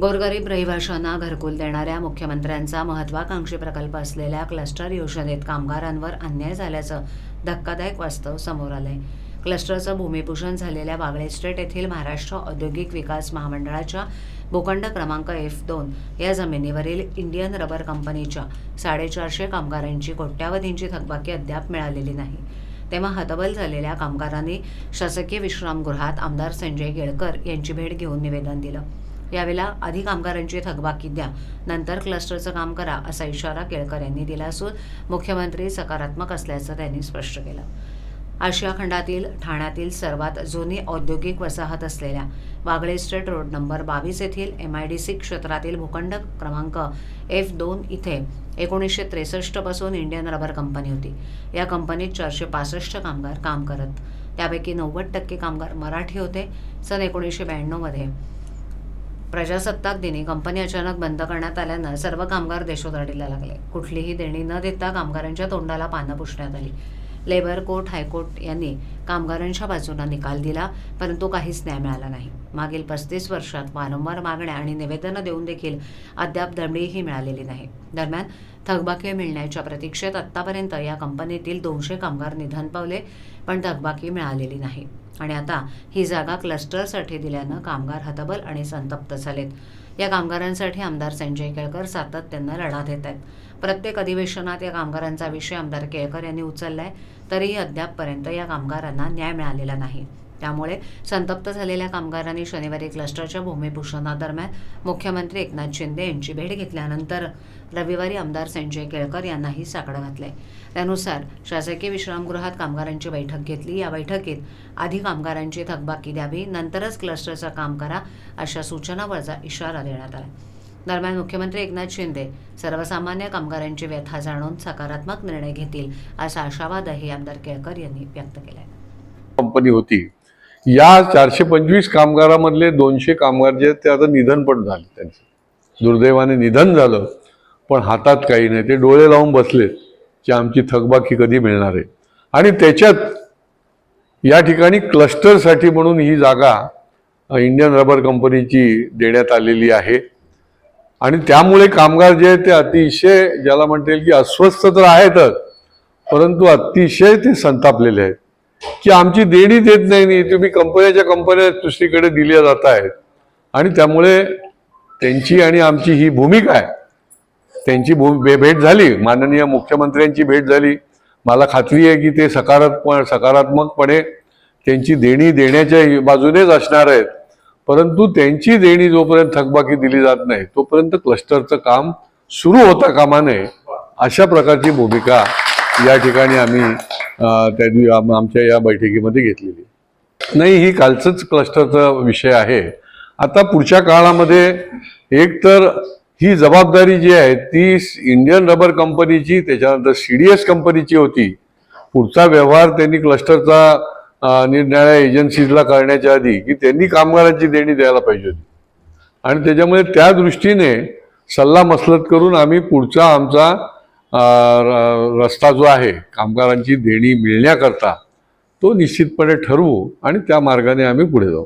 गोरगरीब रहिवाशांना घरकुल देणाऱ्या मुख्यमंत्र्यांचा महत्वाकांक्षी प्रकल्प असलेल्या क्लस्टर योजनेत कामगारांवर अन्याय झाल्याचं धक्कादायक वास्तव समोर आलंय. क्लस्टरचं भूमिपूजन झालेल्या बागळे स्टेट येथील महाराष्ट्र औद्योगिक विकास महामंडळाच्या भूखंड क्रमांक एफ दोन या जमिनीवरील इंडियन रबर कंपनीच्या साडेचारशे कामगारांची कोट्यावधींची थकबाकी अद्याप मिळालेली नाही. तेव्हा हतबल झालेल्या कामगारांनी शासकीय विश्रामगृहात आमदार संजय केळकर यांची भेट घेऊन निवेदन दिलं. यावेळेला आधी कामगारांची थकबाकी द्या. नंतर क्लस्टरचं काम करा असा इशारा केळकर यांनी दिला असून मुख्यमंत्री सकारात्मक असल्याचं त्यांनी स्पष्ट केलं. आशिया खंडातील ठाण्यातील सर्वात जुनी औद्योगिक वसाहत असलेल्या वागळे स्ट्रीट रोड नंबर बावीस येथील एम आय डी सी क्षेत्रातील भूखंड क्रमांक एफ दोन इथे एकोणीसशे त्रेसष्टपासून इंडियन रबर कंपनी होती. या कंपनीत चारशे पासष्ट कामगार काम करत त्यापैकी नव्वद टक्के कामगार मराठी होते. सन एकोणीसशे ब्याण्णवमध्ये प्रजासत्ताक दिनी कंपनी अचानक बंद करण्यात आल्यानं सर्व कामगार देशोधडीला लागले. कुठलीही देणी न देता कामगारांच्या तोंडाला पानं पुसण्यात आली. लेबर कोर्ट हायकोर्ट यांनी कामगारांच्या बाजूला निकाल दिला परंतु काहीच न्याय मिळाला नाही. मागील पस्तीस वर्षात वारंवार मागण्या आणि निवेदनं देऊन देखील अद्याप दमडीही मिळालेली नाही. दरम्यान थकबाकी मिळण्याच्या प्रतीक्षेत आत्तापर्यंत या कंपनीतील दोनशे कामगार निधन पावले पण थकबाकी मिळालेली नाही. आणि आता ही जागा क्लस्टरसाठी दिल्यानं कामगार हतबल आणि संतप्त झालेत. या कामगारांसाठी आमदार संजय केळकर सातत्यानं लढा देत आहेत. प्रत्येक अधिवेशनात या कामगारांचा विषय आमदार केळकर यांनी उचललाय तरीही अद्यापपर्यंत या कामगारांना न्याय मिळालेला नाही. त्यामुळे संतप्त झालेल्या कामगारांनी शनिवारी क्लस्टरच्या भूमिपूजनादरम्यान मुख्यमंत्री एकनाथ शिंदे यांची भेट घेतल्यानंतर रविवारी आमदार संजय केळकर यांनाही साकडं घातले त्यानुसार शासकीय विश्रामगृहात कामगारांची बैठक घेतली. या बैठकीत आधी कामगारांची थकबाकी द्यावी नंतरच क्लस्टरचं काम करा अशा सूचनावरचा इशारा देण्यात आला. दरम्यान मुख्यमंत्री एकनाथ शिंदे सर्वसामान्य कामगारांची व्यथा जाणून सकारात्मक निर्णय घेतील असा आशावादही आमदार केळकर यांनी व्यक्त केला कंपनी होती या चारशे पंचवीस कामगारामधले दोनशे कामगार जे आहेत ते आता निधन पण झाले त्यांचे. दुर्दैवाने निधन झालं पण हातात काही नाही. ते डोळे लावून बसलेत की आमची थकबाकी कधी मिळणार आहे. आणि त्याच्यात या ठिकाणी क्लस्टरसाठी म्हणून ही जागा इंडियन रबर कंपनीची देण्यात आलेली आहे. आणि त्यामुळे कामगार जे आहेत ते अतिशय ज्याला म्हणता येईल की अस्वस्थ तर आहेतच परंतु अतिशय ते संतापलेले आहेत. की आमची देणी देत नाही तुम्ही कंपन्याच्या कंपन्या दुसरीकडे दिल्या जात आहेत आणि त्यामुळे त्यांची आणि आमची ही भूमिका आहे. त्यांची भेट झाली. माननीय मुख्यमंत्र्यांची भेट झाली. मला खात्री आहे की ते सकारात्मक सकारात्मकपणे त्यांची देणी देण्याच्या बाजूनेच असणार आहेत. परंतु त्यांची देणी जोपर्यंत थकबाकी दिली जात नाही तोपर्यंत क्लस्टरचं काम सुरू होता कामा नये अशा प्रकारची भूमिका या ठिकाणी आम्ही त्यांनी त्या आमच्या या बैठकीमध्ये घेतलेली. नाही ही कालचंच क्लस्टरचा विषय आहे. आता पुढच्या काळामध्ये एक तर ही जबाबदारी जी आहे ती इंडियन रबर कंपनीची त्याच्यानंतर सी डी एस कंपनीची होती. पुढचा व्यवहार त्यांनी क्लस्टरचा अं, एजन्सीजला करण्याच्या आधी की त्यांनी कामगारांची देणी द्यायला पाहिजे होती. आणि त्याच्यामुळे त्या दृष्टीने सल्ला मसलत करून आम्ही पुढचा आमचा रस्ता जो आहे कामगारांची देणी मिळण्याकरता तो निश्चितपणे ठरवू आणि त्या मार्गाने आम्ही पुढे जाऊ.